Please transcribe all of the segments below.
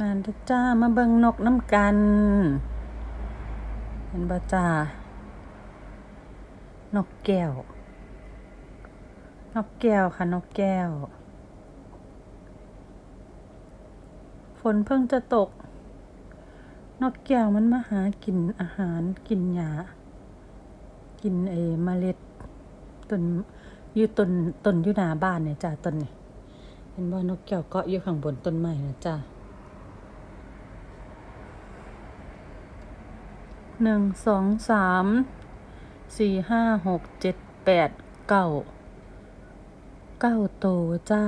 นานเด้อจ้ามาเบิ่งนกน้ำกัน เห็นบ่จ้านกแก้ว นกแก้วค่ะ นกแก้ว ฝนเพิ่งจะตก นกแก้วมันมาหากินอาหารกินหญ้ากินเอเมล็ดต้นอยู่ต้นต้นอยู่หน้าบ้านเนี่ยจ้าต้นนี่เห็นบ่นกแก้วเกาะอยู่ข้างบนต้นไม้นะจ้า หนึ่งสองสามสี่ห้าหกเจ็ดแปดเก้าเก้าตัวจ้า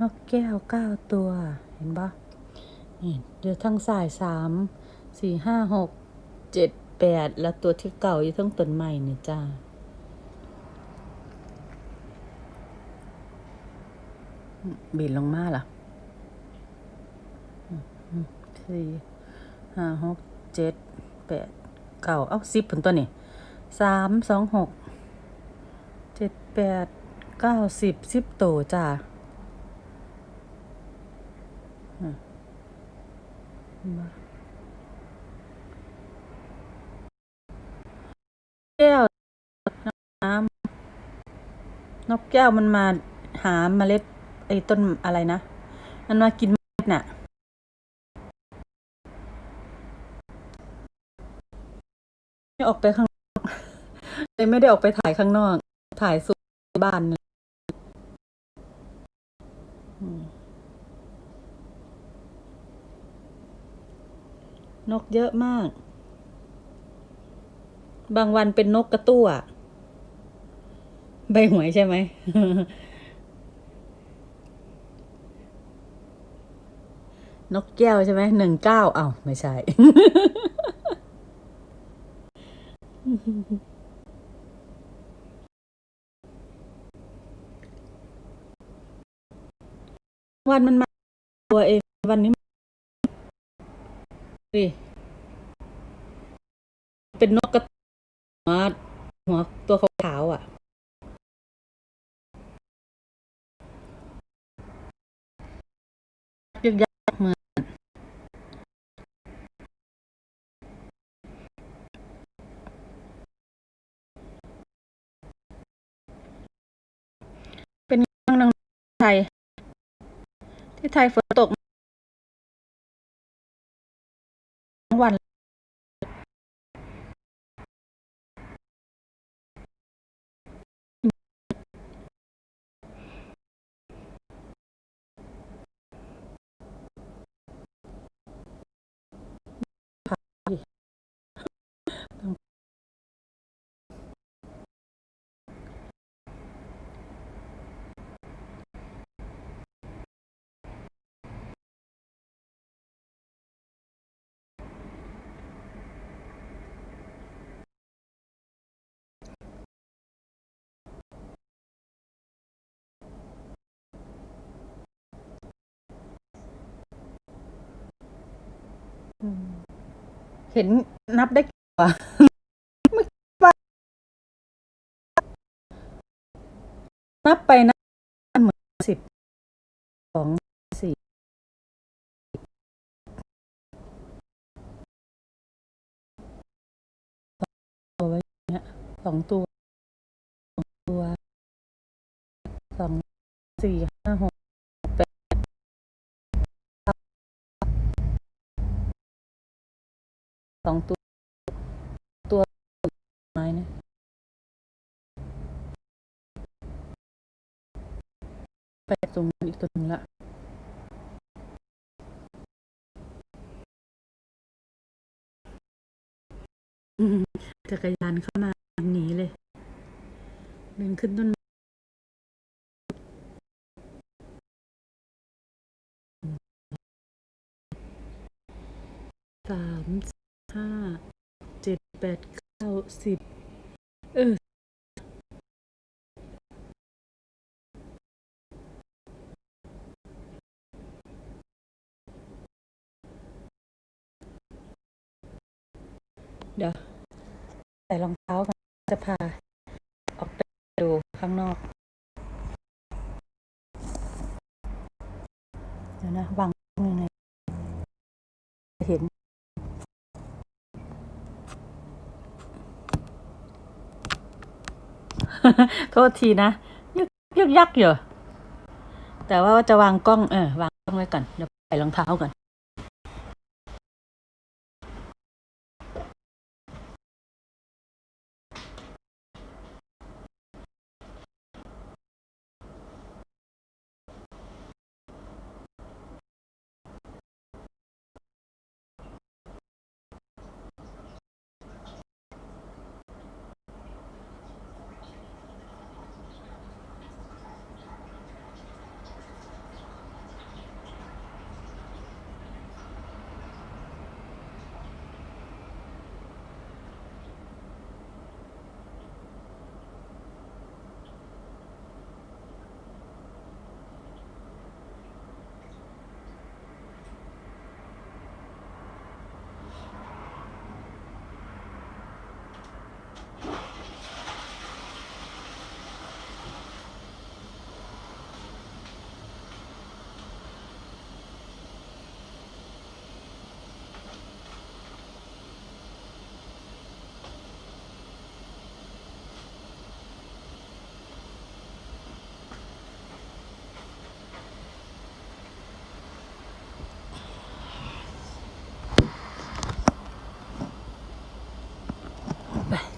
นกแก้วเก้าตัว เห็นปะนี่เดี๋ยวทั้งสายสามสี่ห้าหกเจ็ดแปดแล้วตัวที่เก่าอยู่ทั้งต้นใหม่เนี่ยจ้าบินลงมาล่ะสี่ห้าหก เจ็ดแปดเก้าเอ้าสิบผลตัวนี่สามสองหกเจ็ดแปดเก้าสิบสิบโตวจ้าแก้วน้ำนกแก้วมันมาหาเมล็ดไอ้ต้นอะไรนะ มันมากินเมล็ดน่ะ ไม่ ออกไปข้างนอกเลยไม่ได้ออกไปถ่ายข้างนอก ถ่ายสุบ้านนี่อืมนกเยอะมาก บางวันเป็นนกกระตั้วใบหวยใช่ไหม นกแก้วใช่ไหมหนึ่งเก้าเอ้าไม่ใช่ วันมันมาตัวเองวันนี้ดิเป็นนกกระหัวหัวตัวขาวๆอะยึกยักเหมือนไงบ้างนาง ไทย ที่ไทยฝนตกทั้งวัน เห็นนับได้กี่ตัวไม่ว่านับไปนะเหมือนสิบสองสี่ตัวไว้เนี่ยสองตัวสองตัวสองสี่ห้าหกแปด สองตัว ตัวไม้เนี่ยไปตรงนั้อีกตัวหนึ่งละจักรยานเข้ามาหนีเลยเดินขึ้นต้นสาม ห้าเจ็ดแปดเก้าสิบเออเดี๋ยวใส่รองเท้ากันจะพา ออกไปดูข้างนอก เดี๋ยวนะวางยังไง โทษทีนะยึกยึกยักอยู่แต่ว่าจะวางกล้องเออวางกล้องไว้ก่อนเดี๋ยวใส่รองเท้าก่อน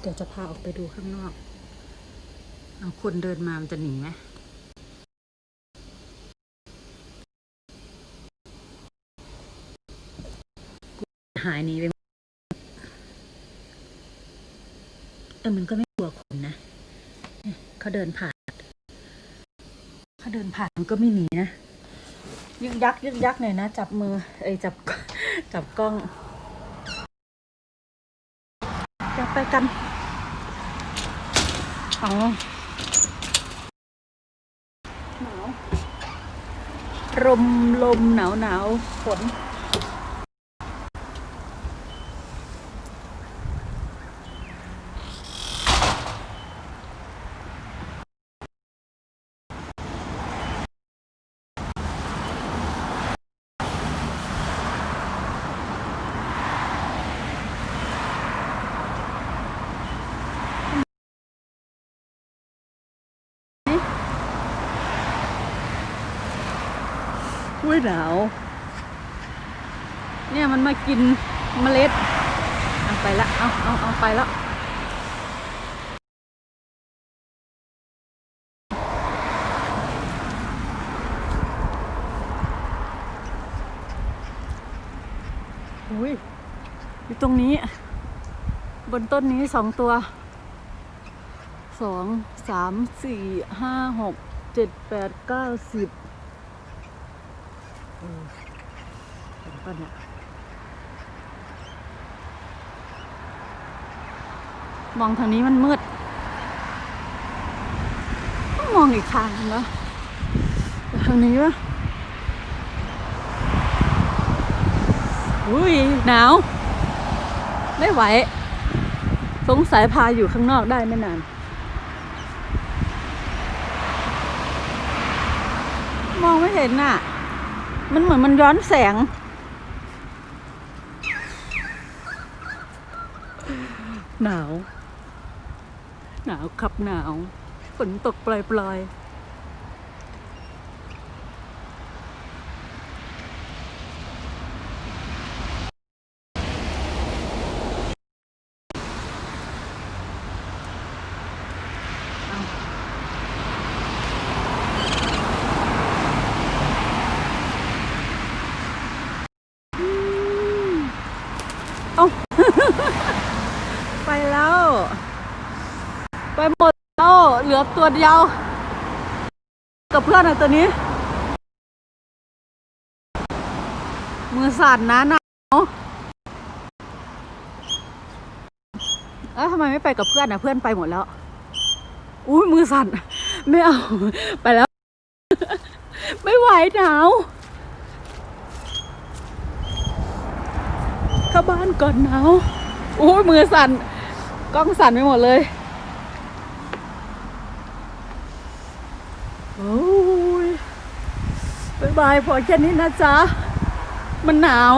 เดี๋ยวจะพาออกไปดูข้างนอก เอาคนเดินมามันจะหนีไหมหายหนีไปเออมันก็ไม่กลัวคนนะเขาเดินผ่านเขาเดินผ่านมันก็ไม่หนีนะยึกยักยึกยักหน่อยนะ จับมือ เอ้ยจับจับกล้องอยากไปกัน เอาหนาวลมลมหนาวหนาวฝน้ยหนาวเนี่ยมันมากินเมล็ดเอาไปละเอาเอาเอาไปแล้วอุ้ยอยู่ตรงนี้ บนต้นนี้สองตัวสองสามสี่ห้าหกเจ็ดแปดเก้าสิบ เห็นปะเนี่ยมองทางนี้มันมืดต้องมองอีกทางนึงแล้วแต่ทางนี้วะอุ้ยหนาว ไม่ไหว สงสัยพาอยู่ข้างนอกได้ไม่นาน มองไม่เห็นน่ะ มันเหมือนมันย้อนแสง หนาว หนาวขับหนาว ฝนตกปล่อยเอาอืมเอา ไปแล้ว ไป หมดแล้วเหลือตัวเดียว กับเพื่อนอะตัวนี้ มือสั่นนะหนาวเอ้ยทำไมไม่ไปกับเพื่อนอะเพื่อนไปหมดแล้วอุ้ยมือสั่นไม่เอา ไปแล้ว ไม่ไหวหนาวเข้าบ้านก่อนหนาวอุ้ยมือสั่นกล้องสั่นไปหมดเลย โอ้ยบาย บายพอแค่นี้นะจ๊ะ มันหนาว